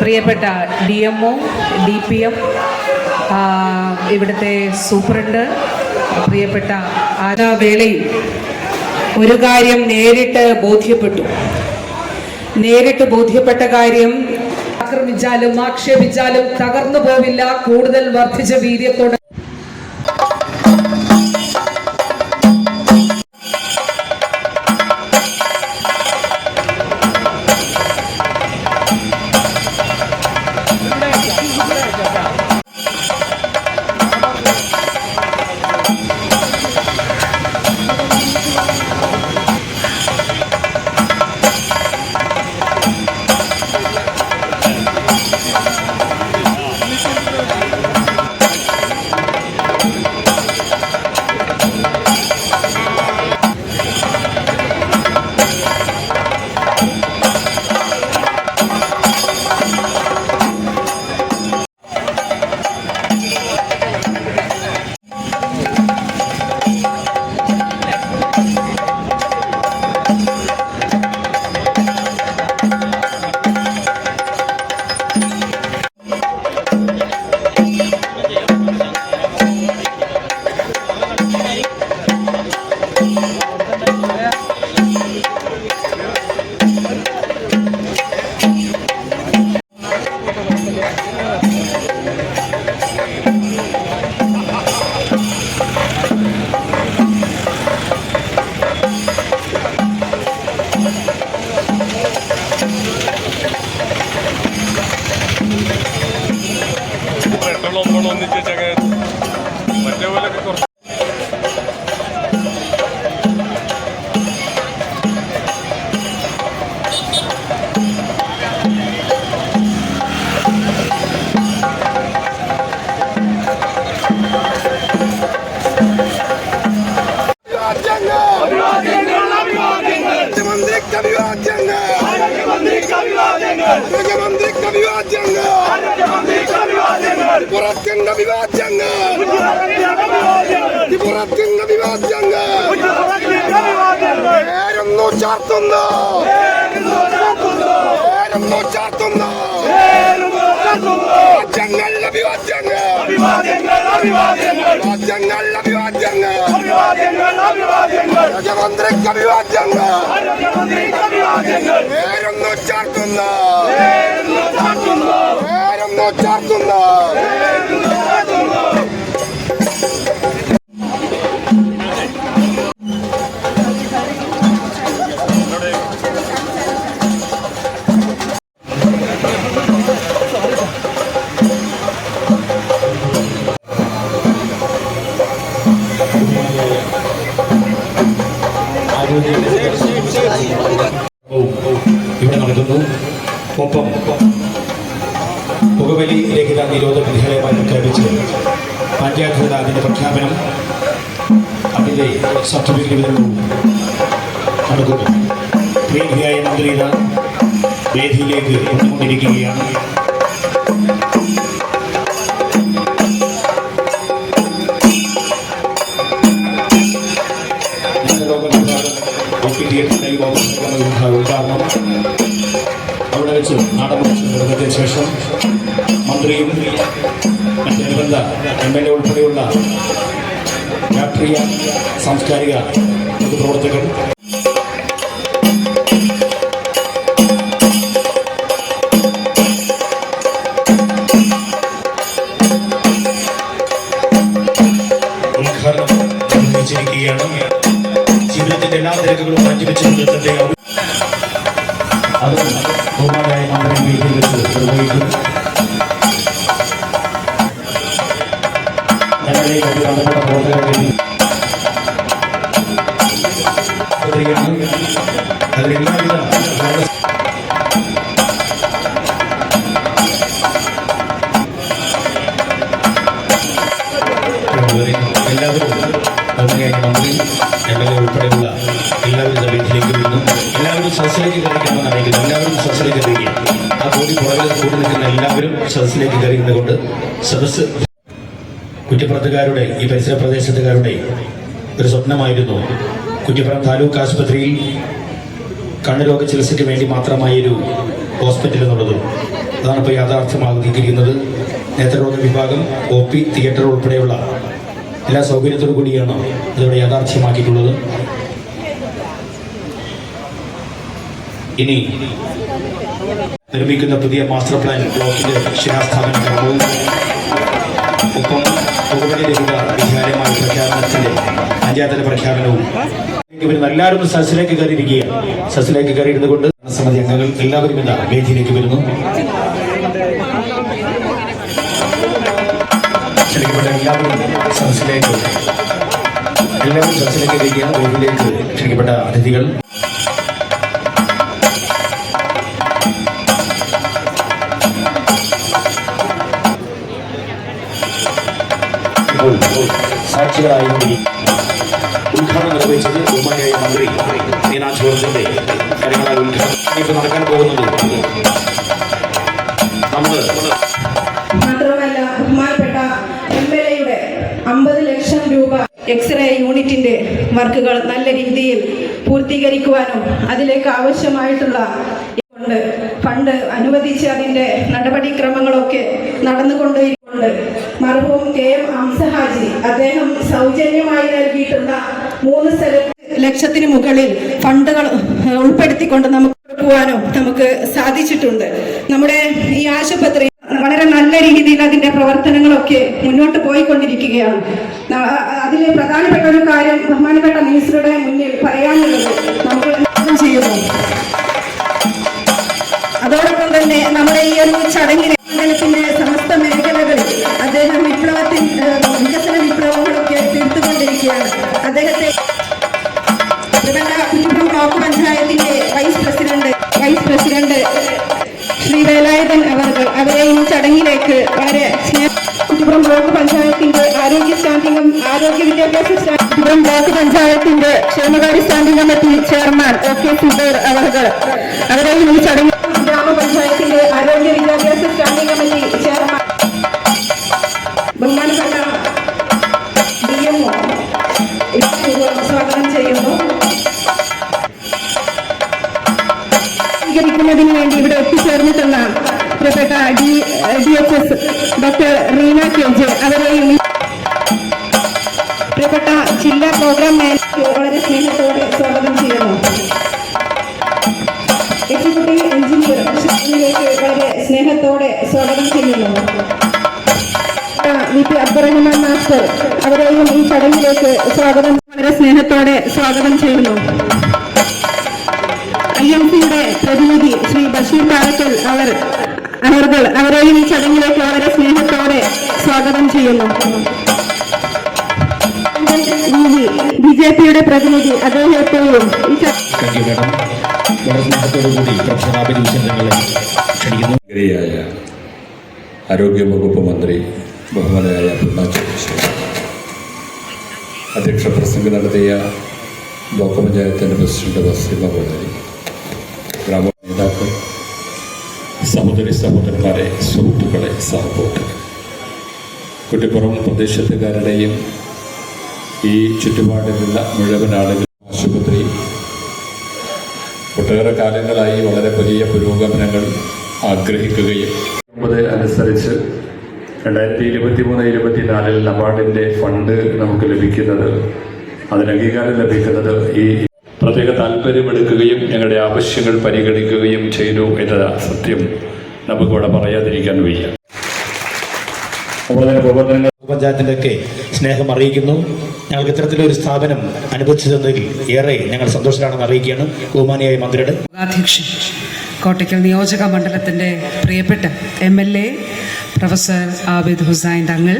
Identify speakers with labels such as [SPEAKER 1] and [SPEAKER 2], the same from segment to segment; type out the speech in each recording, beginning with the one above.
[SPEAKER 1] പ്രിയപ്പെട്ട D M O D P M ഇവിടുത്തെ superintendent പ്രിയപ്പെട്ട ആ വേളയിൽ ഒരു കാര്യം നേരിട്ട് ബോധ്യപ്പെട്ടു. നേരിട്ട് ബോധ്യപ്പെട്ട കാര്യം ആക്രമിച്ചാലും ആക്ഷേപിച്ചാലും തകർന്നു പോവില്ല. കൂടുതൽ വർദ്ധിച്ച വീര്യത്തോടെ
[SPEAKER 2] പുറത്തിന്റെ അഭിവാദ്യങ്ങൾ പുറത്തിന്റെ അഭിവാദ്യങ്ങൾ പേരൊന്നു ചാർത്തുന്നു. പേരൊന്നു ചാർത്തുന്നു. രാജ്യങ്ങൾ അഭിവാദ്യങ്ങൾ രാജ്യങ്ങൾ അഭിവാദ്യങ്ങൾ മുഖ്യമന്ത്രിക്ക് അഭിവാദ്യങ്ങൾ പേരൊന്നു ചാർത്തുന്നു. പേരൊന്നു ചാർത്തുന്നു.
[SPEAKER 3] ഇവിടെ നടക്കുന്നു ഒപ്പം പുകവലി രഹിത നിരോധ വിധികളെമായി പ്രഖ്യാപിച്ച് പഞ്ചായത്ത് അതിന്റെ പ്രഖ്യാപനം അതിന്റെ സർട്ടിഫിക്കറ്റ് വിതരണവും നടക്കുന്നു പ്രിയഭിയായ മന്ത്രി വേദിയിലേക്ക് വന്നുകൊണ്ടിരിക്കുകയാണ് ഉദ്ഘാടനം അവിടെ വെച്ച് നാടകം നിർമ്മിച്ചതിന് ശേഷം മന്ത്രിയും മറ്റനുബന്ധ എം എൽ എ ഉൾപ്പെടെയുള്ള രാഷ്ട്രീയ സാംസ്കാരിക പൊതുപ്രവർത്തകർ ജീവിതത്തിന്റെ എല്ലാ തിരക്കുകളും മാറ്റിവെച്ചുകൊണ്ട് തന്റെ അത് ബഹുമാനായ മന്ത്രി വീട്ടിൽ വെച്ച് നിർവഹിക്കും ഞങ്ങളുടെ ബന്ധപ്പെട്ട പ്രവർത്തകർക്ക് വേണ്ടി പത്രികയാണ്. സദസ്സിലേക്ക് കയറിക്കണമെന്ന് അറിയിക്കുന്നു എല്ലാവരും സദസ്സിലേക്ക് കയറിയും ആ കൂടി പുറകിൽ കൂടി നിൽക്കുന്ന എല്ലാവരും സദസ്സിലേക്ക് കയറിയുന്നതുകൊണ്ട് സദസ്സ് കുറ്റിപ്പുറത്തുകാരുടെ ഈ പരിസര പ്രദേശത്തുകാരുടെ ഒരു സ്വപ്നമായിരുന്നു. കുറ്റിപ്പുറം താലൂക്ക് ആശുപത്രിയിൽ കണ്ണുരോഗ ചികിത്സയ്ക്ക് വേണ്ടി മാത്രമായൊരു ഹോസ്പിറ്റൽ എന്നുള്ളത്. അതാണ് ഇപ്പോൾ യാഥാർത്ഥ്യമാകുന്നത് നേത്രരോഗ വിഭാഗം ഒ പി തിയേറ്റർ ഉൾപ്പെടെയുള്ള എല്ലാ സൗകര്യത്തോടു കൂടിയാണ് ഇതോടെ യാഥാർത്ഥ്യമാക്കിയിട്ടുള്ളത്. ഇനി നിർമ്മിക്കുന്ന പുതിയ മാസ്റ്റർ പ്ലാൻ ബ്ലോക്കിന്റെ ശിലാസ്ഥാപനം ഒപ്പം പുകവലി പ്രഖ്യാപനത്തിന്റെ പഞ്ചായത്തിലെ പ്രഖ്യാപനവും. വരുന്ന എല്ലാവരും സസിലേക്ക് കയറിയിരിക്കുകയാണ് സസിലേക്ക് കയറിയിരുന്നു കൊണ്ട് സമിതി അംഗങ്ങൾ എല്ലാവരും ഇന്ന് വേദിയിലേക്ക് വരുന്നു. എല്ലാവരും സദസ്സിലേക്ക് എല്ലാവരും സദസ്സിലേക്ക് വേദിയിലേക്ക് ക്ഷണിക്കപ്പെട്ട അതിഥികൾ. സാക്ഷികളായി ഉദ്ഘാടനം നിർവഹിച്ചത് ബഹുമാനിയായ മന്ത്രി നീനാ ജോർജിന്റെ കാര്യങ്ങളായ ഉദ്ഘാടനം ഇപ്പൊ നടക്കാൻ പോകുന്നത് നമ്മൾ
[SPEAKER 4] മാത്രമല്ല ബഹുമാനപ്പെട്ട എം എൽ എയുടെ അമ്പത് ലക്ഷം രൂപ എക്സ്റേ യൂണിറ്റിന്റെ വർക്കുകൾ നല്ല രീതിയിൽ പൂർത്തീകരിക്കുവാനും അതിലേക്ക് ആവശ്യമായിട്ടുള്ള ഫണ്ട് അനുവദിച്ച് അതിന്റെ നടപടിക്രമങ്ങളൊക്കെ നടന്നുകൊണ്ടിരിക്കുന്നുണ്ട് ലക്ഷത്തിന് മുകളിൽ ഫണ്ടുകൾ ഉൾപ്പെടുത്തിക്കൊണ്ട് നമുക്ക് പോകാനോ നമുക്ക് സാധിച്ചിട്ടുണ്ട്. നമ്മുടെ ഈ ആശുപത്രി വളരെ നല്ല രീതിയിൽ അതിന്റെ പ്രവർത്തനങ്ങളൊക്കെ മുന്നോട്ട് പോയിക്കൊണ്ടിരിക്കുകയാണ്. അതിൽ പ്രധാനപ്പെട്ട ഒരു കാര്യം ബഹുമാനപ്പെട്ട മിനിസ്റ്ററുടെ മുന്നിൽ പറയാനുള്ളത് നമുക്ക് ചെയ്യുന്നു. അതോടൊപ്പം തന്നെ നമ്മുടെ ഈ ഒരു ചടങ്ങിന് സ്റ്റാൻഡിംഗ് കം- വിദ്യാഭ്യാസ സ്റ്റാ- ബ്ലോക്ക് പഞ്ചായത്തിന്റെ ക്ഷേമകാര്യ standing committee chairman O K Subair അവർ അവരെ ഈ ചടങ്ങിൽ ഗ്രാമപഞ്ചായത്തിന്റെ ആരോഗ്യ വിദ്യാഭ്യാസ സ്റ്റാൻഡിംഗ് കമ്മിറ്റി ചെയർമാൻ ബഹുമാനപ്പെട്ട ഡി എം സ്വാഗതം ചെയ്യുന്നു. സ്വീകരിക്കുന്നതിന് വേണ്ടി ഇവിടെ എത്തിച്ചേർന്നിട്ടുള്ള പ്രിയപ്പെട്ട D D H S doctor Reena K J. P Abdurahman master അവരെയും ഈ ചടങ്ങിലേക്ക് സ്വാഗതം വളരെ സ്നേഹത്തോടെ സ്വാഗതം ചെയ്യുന്നു. ഐ എം സിയുടെ പ്രതിനിധി ശ്രീ ബഷീർ പാലക്കൽ അവർ അവർകൾ അവരെയും ഈ ചടങ്ങിലേക്ക് വളരെ സ്നേഹത്തോടെ സ്വാഗതം ചെയ്യുന്നു. ബി ജെ പിയുടെ പ്രതിനിധി അദ്ദേഹത്തെയും ഈ ചട-
[SPEAKER 3] താങ്ക് യു മാഡം വളരെ സ്നേഹത്തോടു കൂടി പ്രൊഫസർ ആബിദ് ഹുസൈൻ തങ്ങളെ ക്ഷണിക്കുന്നു.
[SPEAKER 5] മന്ത്രിയായ ആരോഗ്യവകുപ്പ് മന്ത്രി ബഹുമാനായ വിജയൻ. അധ്യക്ഷ പ്രസംഗം നടത്തിയ ബ്ലോക്ക് പഞ്ചായത്തിന്റെ പ്രസിഡന്റ് വസീമ കോടതി ഗ്രാമ നേതാക്കൾ സഹോദരി സഹോദരന്മാരെ സുഹൃത്തുക്കളെ സഹപോട്ട് കുട്ടിപ്പുറം പ്രദേശത്തുകാരുടെയും ഈ ചുറ്റുപാടിലുള്ള മുഴുവൻ ആളുകൾ ആശുപത്രി. ഒട്ടേറെ കാലങ്ങളായി വളരെ വലിയ പുരോഗമനങ്ങൾ ആഗ്രഹിക്കുകയും. അനുസരിച്ച് രണ്ടായിരത്തി ഇരുപത്തി മൂന്ന് ഇരുപത്തിനാലിൽ നബാർഡിന്റെ ഫണ്ട് നമുക്ക് ലഭിക്കുന്നത് അതിന് അംഗീകാരം ലഭിക്കുന്നത് ഈ പ്രത്യേക താല്പര്യമെടുക്കുകയും ഞങ്ങളുടെ ആവശ്യങ്ങൾ പരിഗണിക്കുകയും ചെയ്തു എന്നതാണ് സത്യം. നമുക്കിവിടെ പറയാതിരിക്കാൻ വയ്യ.
[SPEAKER 3] പഞ്ചായത്തിന്റെ ഒക്കെ സ്നേഹം അറിയിക്കുന്നു. ഞങ്ങൾക്ക് ഇത്തരത്തിലൊരു സ്ഥാപനം അനുഭവിച്ചു തന്നതിൽ ഏറെ ഞങ്ങൾ സന്തോഷത്തിലാണെന്ന് അറിയിക്കുകയാണ് ബഹുമാനിയായ മന്ത്രിയുടെ.
[SPEAKER 1] അധ്യക്ഷൻ കോട്ടയ്ക്കൽ നിയോജക മണ്ഡലത്തിന്റെ പ്രിയപ്പെട്ട M L A professor Abid Hussain Thangal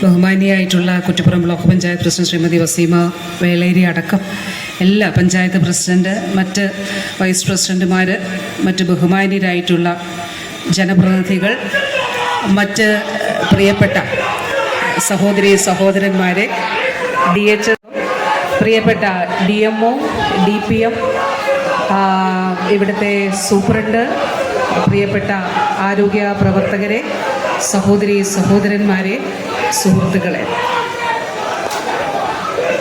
[SPEAKER 1] ബഹുമാനിയായിട്ടുള്ള Kuttippuram block panchayat president Shrimati Waseema Veleri അടക്കം എല്ലാ പഞ്ചായത്ത് പ്രസിഡന്റ് മറ്റ് വൈസ് പ്രസിഡന്റുമാർ മറ്റ് ബഹുമാനീയരായിട്ടുള്ള ജനപ്രതിനിധികൾ മറ്റ് പ്രിയപ്പെട്ട സഹോദരി സഹോദരന്മാരെ ഡി എച്ച് പ്രിയപ്പെട്ട D M O D P M ഇവിടുത്തെ സൂപ്രണ്ട് പ്രിയപ്പെട്ട ആരോഗ്യ പ്രവർത്തകരെ സഹോദരി സഹോദരന്മാരെ സുഹൃത്തുക്കളെ.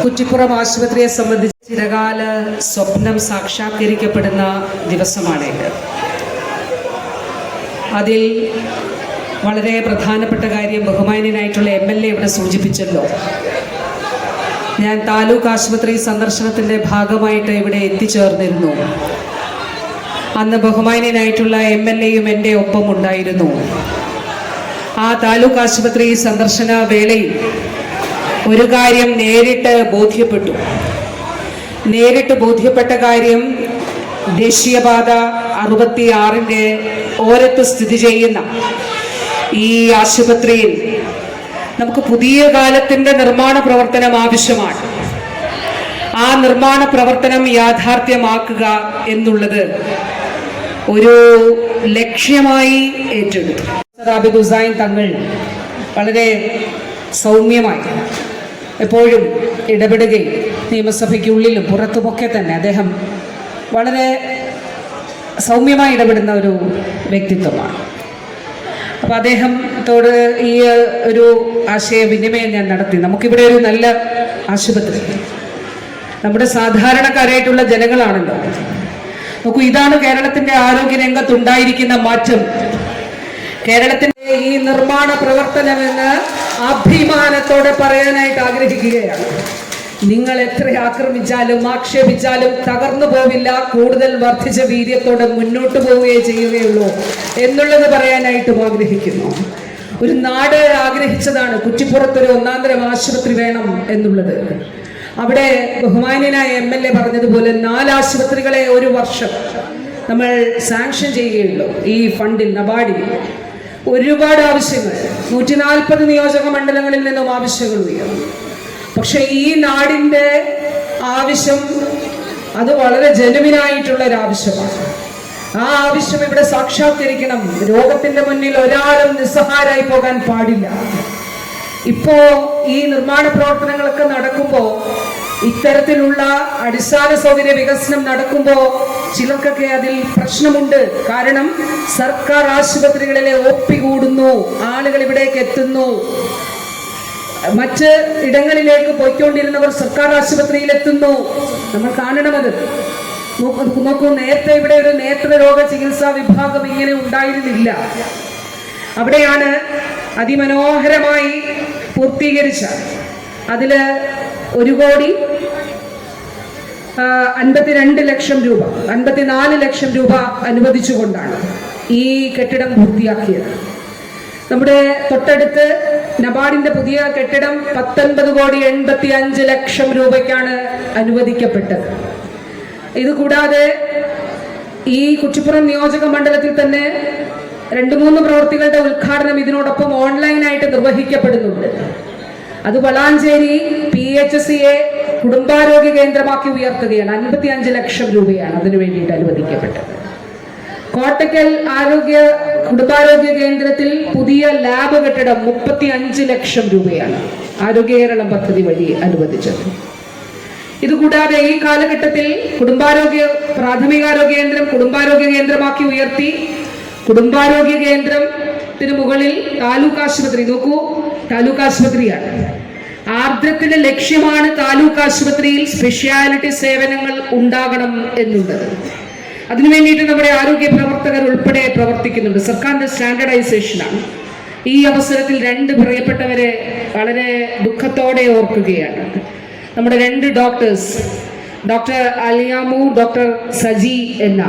[SPEAKER 1] കുറ്റിപ്പുറം ആശുപത്രിയെ സംബന്ധിച്ച് ചിരകാല സ്വപ്നം സാക്ഷാത്കരിക്കപ്പെടുന്ന ദിവസമാണ് അതിൽ വളരെ പ്രധാനപ്പെട്ട കാര്യം ബഹുമാന്യനായിട്ടുള്ള എം എൽ എ ഇവിടെ സൂചിപ്പിച്ചല്ലോ. ഞാൻ താലൂക്ക് ആശുപത്രി സന്ദർശനത്തിന്റെ ഭാഗമായിട്ട് ഇവിടെ എത്തിച്ചേർന്നിരുന്നു. അന്ന് ബഹുമാന്യനായിട്ടുള്ള എം എൽ എയും എന്റെ ഒപ്പം ഉണ്ടായിരുന്നു ആ താലൂക്ക് ആശുപത്രി സന്ദർശന വേളയിൽ ഒരു കാര്യം നേരിട്ട് ബോധ്യപ്പെട്ടു. നേരിട്ട് ബോധ്യപ്പെട്ട കാര്യം ദേശീയപാത അറുപത്തി ആറിന്റെ ഓരത്ത് സ്ഥിതി ചെയ്യുന്ന ഈ ആശുപത്രിയിൽ നമുക്ക് പുതിയ കാലത്തിന്റെ നിർമ്മാണ പ്രവർത്തനം ആവശ്യമാണ്. ആ നിർമ്മാണ പ്രവർത്തനം യാഥാർത്ഥ്യമാക്കുക എന്നുള്ളത് ഒരു ലക്ഷ്യമായി ഏറ്റെടുത്തു. റാബിദ് ഹുസൈൻ തങ്ങൾ വളരെ സൗമ്യമായി എപ്പോഴും ഇടപെടുകയും നിയമസഭയ്ക്കുള്ളിലും പുറത്തുമൊക്കെ തന്നെ അദ്ദേഹം വളരെ സൗമ്യമായി ഇടപെടുന്ന ഒരു വ്യക്തിത്വമാണ്. അപ്പോൾ അദ്ദേഹത്തോട് ഈ ഒരു ആശയവിനിമയം ഞാൻ നടത്തി. നമുക്കിവിടെ ഒരു നല്ല ആശുപത്രി. നമ്മുടെ സാധാരണക്കാരായിട്ടുള്ള ജനങ്ങളാണല്ലോ. നോക്കൂ ഇതാണ് കേരളത്തിന്റെ ആരോഗ്യ രംഗത്തുണ്ടായിരിക്കുന്ന മാറ്റം. കേരളത്തിന്റെ ഈ നിർമ്മാണ പ്രവർത്തനമെന്ന് അഭിമാനത്തോടെ പറയാനായിട്ട് ആഗ്രഹിക്കുകയാണ്. നിങ്ങൾ എത്ര ആക്രമിച്ചാലും ആക്ഷേപിച്ചാലും തകർന്നു പോവില്ല. കൂടുതൽ വർദ്ധിച്ച വീര്യത്തോടെ മുന്നോട്ട് പോവുകയേ ചെയ്യുകയുള്ളൂ എന്നുള്ളത് പറയാനായിട്ടും ആഗ്രഹിക്കുന്നു. ഒരു നാട് ആഗ്രഹിച്ചതാണ്. കുറ്റിപ്പുറത്തൊരു ഒന്നാന്തരം ആശുപത്രി വേണം എന്നുള്ളത്. അവിടെ ബഹുമാന്യനായ എം എൽ എ പറഞ്ഞതുപോലെ നാല് ആശുപത്രികളെ ഒരു വർഷം നമ്മൾ സാങ്ഷൻ ചെയ്യുകയുള്ളൂ. ഈ ഫണ്ടിൽ നബാഡിൽ ഒരുപാട് ആവശ്യങ്ങൾ. നൂറ്റി നാൽപ്പത് നിയോജക മണ്ഡലങ്ങളിൽ നിന്നും ആവശ്യങ്ങൾ ഉയർന്നു. പക്ഷെ ഈ നാടിന്റെ ആവശ്യം അത് വളരെ ജനുവിനായിട്ടുള്ള ഒരു ആവശ്യമാണ് ആ ആവശ്യം ഇവിടെ സാക്ഷാത്കരിക്കണം. രോഗത്തിന്റെ മുന്നിൽ ഒരാളും നിസ്സഹാരായി പോകാൻ പാടില്ല. ഇപ്പോ ഈ നിർമ്മാണ പ്രവർത്തനങ്ങളൊക്കെ നടക്കുമ്പോൾ ഇത്തരത്തിലുള്ള അടിസ്ഥാന സൗകര്യ വികസനം നടക്കുമ്പോൾ ചിലർക്കൊക്കെ അതിൽ പ്രശ്നമുണ്ട്. കാരണം സർക്കാർ ആശുപത്രികളിലെ ഒപ്പി കൂടുന്നു ആളുകൾ ഇവിടേക്ക് എത്തുന്നു. മറ്റ് ഇടങ്ങളിലേക്ക് പോയിക്കൊണ്ടിരുന്നവർ സർക്കാർ ആശുപത്രിയിൽ എത്തുന്നു. നമ്മൾ അത്. നോക്കൂ നേരത്തെ ഇവിടെ ഒരു നേത്രരോഗ ചികിത്സാ വിഭാഗം ഇങ്ങനെ ഉണ്ടായിരുന്നില്ല. അവിടെയാണ് അതിമനോഹരമായി പൂർത്തീകരിച്ച. അതിൽ ഒരു കോടി അൻപത്തിരണ്ട് ലക്ഷം രൂപ അൻപത്തിനാല് ലക്ഷം രൂപ അനുവദിച്ചുകൊണ്ടാണ് ഈ കെട്ടിടം പൂർത്തിയാക്കിയത്. നമ്മുടെ തൊട്ടടുത്ത് നബാർഡിന്റെ പുതിയ കെട്ടിടം പത്തൊൻപത് കോടി എൺപത്തി അഞ്ച് ലക്ഷം രൂപയ്ക്കാണ് അനുവദിക്കപ്പെട്ടത്. ഇതുകൂടാതെ ഈ കുറ്റിപ്പുറം നിയോജക മണ്ഡലത്തിൽ തന്നെ രണ്ട് മൂന്ന് പ്രവൃത്തികളുടെ ഉദ്ഘാടനം ഇതിനോടൊപ്പം ഓൺലൈനായിട്ട് നിർവഹിക്കപ്പെടുന്നുണ്ട്. അത് വളാഞ്ചേരി പി എച്ച് സിയെ കുടുംബാരോഗ്യ കേന്ദ്രമാക്കി ഉയർത്തുകയാണ്. അൻപത്തി അഞ്ച് ലക്ഷം രൂപയാണ് അതിനു വേണ്ടിയിട്ട് അനുവദിക്കപ്പെട്ടത്. കോട്ടക്കൽ ആരോഗ്യ കുടുംബാരോഗ്യ കേന്ദ്രത്തിൽ പുതിയ ലാബ് കെട്ടിടം മുപ്പത്തി അഞ്ച് ലക്ഷം രൂപയാണ് ആരോഗ്യ കേരളം പദ്ധതി വഴി അനുവദിച്ചത്. ഇതുകൂടാതെ ഈ കാലഘട്ടത്തിൽ കുടുംബാരോഗ്യ പ്രാഥമികാരോഗ്യ കേന്ദ്രം കുടുംബാരോഗ്യ കേന്ദ്രമാക്കി ഉയർത്തി കുടുംബാരോഗ്യ കേന്ദ്രത്തിന് മുകളിൽ താലൂക്ക് ആശുപത്രി. നോക്കൂ താലൂക്ക് ആശുപത്രിയാണ്. ആർദ്രത്തിന്റെ ലക്ഷ്യമാണ് താലൂക്ക് ആശുപത്രിയിൽ സ്പെഷ്യാലിറ്റി സേവനങ്ങൾ ഉണ്ടാകണം എന്നുള്ളത്. അതിനു വേണ്ടിയിട്ട് നമ്മുടെ ആരോഗ്യ പ്രവർത്തകർ ഉൾപ്പെടെ പ്രവർത്തിക്കുന്നുണ്ട്. സർക്കാരിന്റെ സ്റ്റാൻഡർഡൈസേഷനാണ് ഈ അവസരത്തിൽ രണ്ട് പ്രിയപ്പെട്ടവരെ വളരെ ദുഃഖത്തോടെ ഓർക്കുകയാണ്. നമ്മുടെ രണ്ട് doctors doctor Aliyamu doctor Saji എന്ന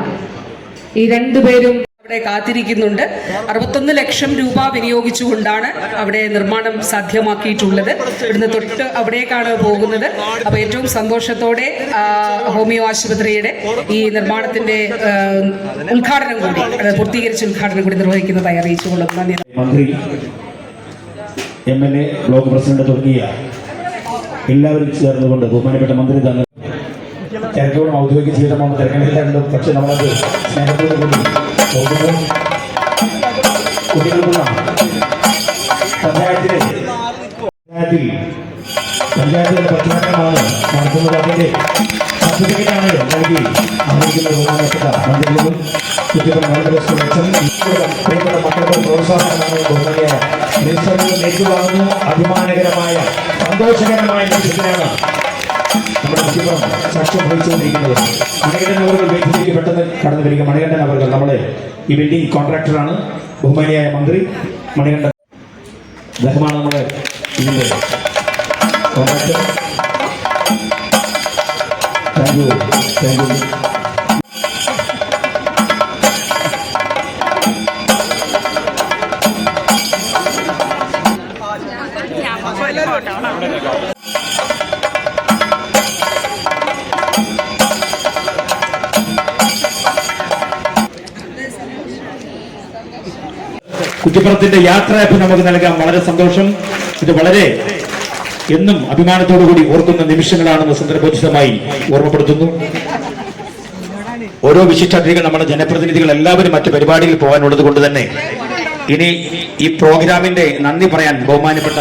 [SPEAKER 1] ഈ രണ്ടുപേരും കാത്തിരിക്കുന്നുണ്ട്. അറുപത്തൊന്ന് ലക്ഷം രൂപ വിനിയോഗിച്ചുകൊണ്ടാണ് അവിടെ നിർമ്മാണം സാധ്യമാക്കിയിട്ടുള്ളത്. ഇവിടുന്ന് തൊട്ട് അവിടേക്കാണ് പോകുന്നത്. അപ്പൊ ഏറ്റവും സന്തോഷത്തോടെ ഹോമിയോ ആശുപത്രിയുടെ ഈ നിർമ്മാണത്തിന്റെ ഉദ്ഘാടനം കൂടി പൂർത്തീകരിച്ച ഉദ്ഘാടനം കൂടി നിർവഹിക്കുന്നതായി അറിയിച്ചുകൊള്ളുന്നു. നന്ദി.
[SPEAKER 3] മന്ത്രി M L A block president തുടങ്ങിയ എല്ലാവരും ചേർന്നുകൊണ്ട് ബഹുമാനപ്പെട്ട മന്ത്രി തന്നെ ഔദ്യോഗിക ജീവിതമാണ് തിരക്കണില്ലാണ്ട് പക്ഷെ നമ്മളത് സ്നേഹത്തോടു കൂടി കുട്ടികൾക്കുള്ള പഞ്ചായത്തിലെ പഞ്ചായത്തിൽ പഞ്ചായത്തിന്റെ പ്രഖ്യാപനമാണ് നടത്തുന്നത് അതിന്റെ സർട്ടിഫിക്കറ്റാണ് നൽകി ആയിരിക്കുന്ന ബഹുമാനപ്പെട്ട മന്ത്രികളും വളരെ സുരക്ഷം പ്രിയപ്പെട്ട മക്കൾക്ക് പ്രോത്സാഹനമാണ് ബഹുമാനിയായ മിനിസ്റ്ററുകൾ ഏറ്റുവാങ്ങുന്നു അഭിമാനകരമായ സന്തോഷകരമായ നിമിഷത്തിലാണ് നമ്മുടെ കുട്ടികളും സാക്ഷ്യം മണികണ്ഠൻ അവർ വേദിയിലേക്ക് പെട്ടെന്ന് കടന്നു വരിക. മണികണ്ഠൻ അവർ നമ്മളെ ഈ ബിൽഡിംഗ് കോൺട്രാക്ടറാണ്. ബഹുമാനിയായ മന്ത്രി മണികണ്ഠൻ. അദ്ദേഹമാണ് നമ്മുടെ ഇതിന്റെ contractor. Thank you thank you കുറ്റിപ്പുറത്തിന്റെ യാത്രയപ്പ് നമുക്ക് നൽകാൻ വളരെ സന്തോഷം. ഇത് വളരെ എന്നും അഭിമാനത്തോടു കൂടി ഓർക്കുന്ന നിമിഷങ്ങളാണെന്ന് സന്ദർഭോചിതമായി ഓർമ്മപ്പെടുത്തുന്നു. ഓരോ വിശിഷ്ടാതിഥികൾ നമ്മുടെ ജനപ്രതിനിധികൾ എല്ലാവരും മറ്റു പരിപാടിയിൽ പോകാനുള്ളത് കൊണ്ട് തന്നെ ഇനി ഈ പ്രോഗ്രാമിന്റെ നന്ദി പറയാൻ ബഹുമാനപ്പെട്ട